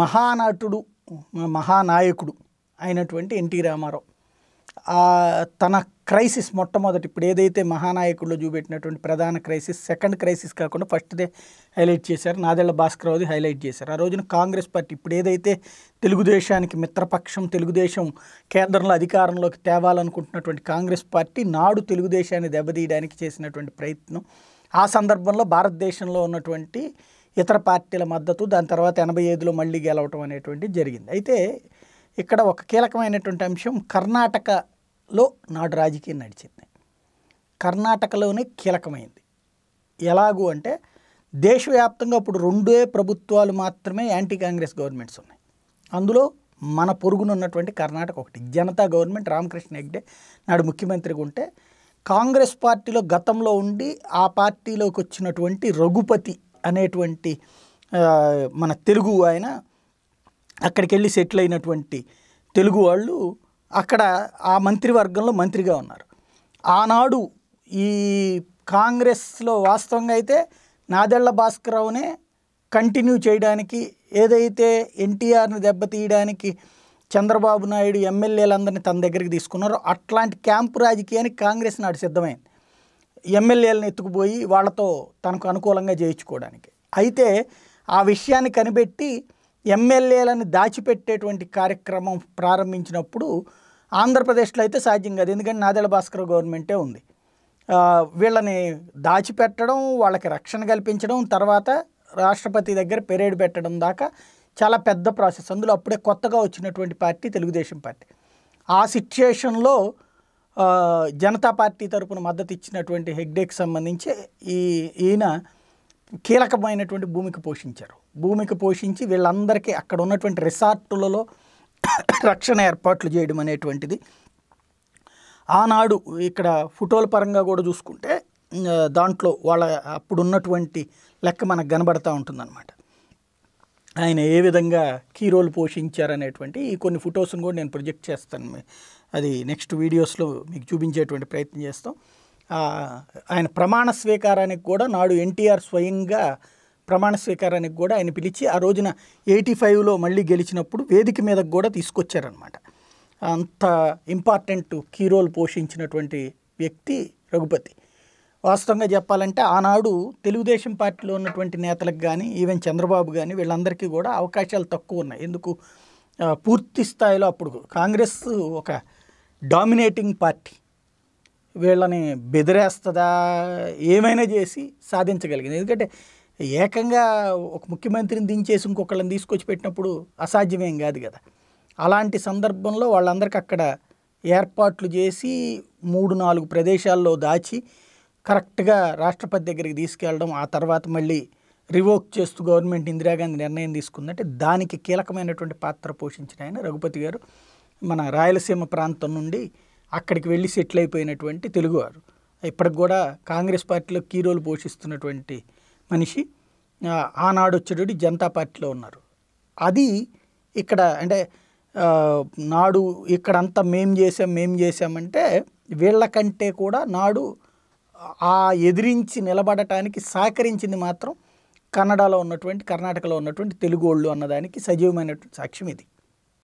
మహానటుడు మహానాయకుడు అయినటువంటి ఎన్టీ రామారావు. తన క్రైసిస్ మొట్టమొదటి ఇప్పుడు ఏదైతే మహానాయకుల్లో చూపెట్టినటువంటి ప్రధాన క్రైసిస్ సెకండ్ క్రైసిస్ కాకుండా ఫస్ట్దే హైలైట్ చేశారు నాదెళ్ళ భాస్కరరావుది హైలైట్ చేశారు. ఆ రోజున కాంగ్రెస్ పార్టీ ఇప్పుడు ఏదైతే తెలుగుదేశానికి మిత్రపక్షం తెలుగుదేశం కేంద్రంలో అధికారంలోకి తేవాలనుకుంటున్నటువంటి కాంగ్రెస్ పార్టీ నాడు తెలుగుదేశాన్ని దెబ్బతీయడానికి చేసినటువంటి ప్రయత్నం ఆ సందర్భంలో భారతదేశంలో ఉన్నటువంటి ఇతర పార్టీల మద్దతు దాని తర్వాత ఎనభై ఐదులో మళ్ళీ గెలవటం అనేటువంటి జరిగింది. అయితే ఇక్కడ ఒక కీలకమైనటువంటి అంశం కర్ణాటకలో నాడు రాజకీయం నడిచింది. కర్ణాటకలోనే కీలకమైంది. ఎలాగూ అంటే దేశవ్యాప్తంగా ఇప్పుడు రెండే ప్రభుత్వాలు మాత్రమే యాంటీ కాంగ్రెస్ గవర్నమెంట్స్ ఉన్నాయి. అందులో మన పొరుగునున్నటువంటి కర్ణాటక ఒకటి జనతా గవర్నమెంట్ రామకృష్ణ హెగ్డే నాడు ముఖ్యమంత్రిగా ఉంటే కాంగ్రెస్ పార్టీలో గతంలో ఉండి ఆ పార్టీలోకి వచ్చినటువంటి రఘుపతి అనేటువంటి మన తెలుగు ఆయన అక్కడికి వెళ్ళి సెటిల్ అయినటువంటి తెలుగు వాళ్ళు అక్కడ ఆ మంత్రివర్గంలో మంత్రిగా ఉన్నారు. ఆనాడు ఈ కాంగ్రెస్లో వాస్తవంగా అయితే నాదెళ్ళ భాస్కరరావునే కంటిన్యూ చేయడానికి ఏదైతే ఎన్టీఆర్ని దెబ్బతీయడానికి చంద్రబాబు నాయుడు ఎమ్మెల్యేలందరినీ తన దగ్గరికి తీసుకున్నారో అట్లాంటి క్యాంపు రాజకీయానికి కాంగ్రెస్ నాడు సిద్ధమైంది. ఎమ్మెల్యేలను ఎత్తుకుపోయి వాళ్ళతో తనకు అనుకూలంగా చేయించుకోవడానికి. అయితే ఆ విషయాన్ని కనిపెట్టి ఎమ్మెల్యేలను దాచిపెట్టేటువంటి కార్యక్రమం ప్రారంభించినప్పుడు ఆంధ్రప్రదేశ్లో అయితే సాధ్యం కాదు. ఎందుకంటే నాదెళ్ళ భాస్కర్ గవర్నమెంటే ఉంది. వీళ్ళని దాచిపెట్టడం వాళ్ళకి రక్షణ కల్పించడం తర్వాత రాష్ట్రపతి దగ్గర పెరేడ్ పెట్టడం దాకా చాలా పెద్ద ప్రాసెస్. అందులో అప్పుడే కొత్తగా వచ్చినటువంటి పార్టీ తెలుగుదేశం పార్టీ. ఆ సిచ్యుయేషన్లో జనతా పార్టీ తరపున మద్దతు ఇచ్చినటువంటి హెగ్డేకి సంబంధించి ఈ ఈయన కీలకమైనటువంటి భూమికి పోషించారు. భూమికి పోషించి వీళ్ళందరికీ అక్కడ ఉన్నటువంటి రిసార్టులలో రక్షణ ఏర్పాట్లు చేయడం అనేటువంటిది. ఆనాడు ఇక్కడ ఫోటోల పరంగా కూడా చూసుకుంటే దాంట్లో వాళ్ళ అప్పుడున్నటువంటి లెక్క మనకు కనబడతా ఉంటుందన్నమాట. ఆయన ఏ విధంగా కీ రోల్ పోషించారనేటువంటి ఈ కొన్ని ఫొటోస్ని కూడా నేను ప్రొజెక్ట్ చేస్తాను. అది నెక్స్ట్ వీడియోస్లో మీకు చూపించేటువంటి ప్రయత్నం చేస్తాం. ఆయన ప్రమాణ స్వీకారానికి కూడా నాడు ఎన్టీఆర్ స్వయంగా ప్రమాణ స్వీకారానికి కూడా ఆయన పిలిచి ఆ రోజున ఎయిటీ ఫైవ్లో మళ్ళీ గెలిచినప్పుడు వేదిక మీదకు కూడా తీసుకొచ్చారనమాట అంత ఇంపార్టెంట్ కీ రోల్ పోషించినటువంటి వ్యక్తి రఘుపతి. వాస్తవంగా చెప్పాలంటే ఆనాడు తెలుగుదేశం పార్టీలో ఉన్నటువంటి నేతలకు కానీ ఈవెన్ చంద్రబాబు కానీ వీళ్ళందరికీ కూడా అవకాశాలు తక్కువ ఉన్నాయి. ఎందుకు? పూర్తి స్థాయిలో అప్పుడు కాంగ్రెస్ ఒక డామినేటింగ్ పార్టీ వీళ్ళని బెదిరేస్తుందా ఏమైనా చేసి సాధించగలిగింది. ఎందుకంటే ఏకంగా ఒక ముఖ్యమంత్రిని దించేసి ఇంకొకళ్ళని తీసుకొచ్చి పెట్టినప్పుడు అసాధ్యమేం కాదు కదా. అలాంటి సందర్భంలో వాళ్ళందరికీ అక్కడ ఏర్పాట్లు చేసి మూడు నాలుగు ప్రదేశాల్లో దాచి కరెక్ట్గా రాష్ట్రపతి దగ్గరికి తీసుకెళ్ళడం ఆ తర్వాత మళ్ళీ రివోక్ చేస్తూ గవర్నమెంట్ ఇందిరాగాంధీ నిర్ణయం తీసుకుందంటే దానికి కీలకమైనటువంటి పాత్ర పోషించిన ఆయన రఘుపతి గారు. మన రాయలసీమ ప్రాంతం నుండి అక్కడికి వెళ్ళి సెటిల్ అయిపోయినటువంటి తెలుగువారు. ఇప్పటికి కూడా కాంగ్రెస్ పార్టీలో కీ రోల్ పోషిస్తున్నటువంటి మనిషి ఆనాడు వచ్చేటప్పుడు జనతా పార్టీలో ఉన్నారు. అది ఇక్కడ అంటే నాడు ఇక్కడంతా మేం చేసాం మేం చేసామంటే వీళ్ళకంటే కూడా నాడు ఆ ఎదిరించి నిలబడటానికి సహకరించింది మాత్రం కన్నడలో ఉన్నటువంటి కర్ణాటకలో ఉన్నటువంటి తెలుగు వాళ్ళు అన్నదానికి సజీవమైనటువంటి సాక్ష్యం ఇది.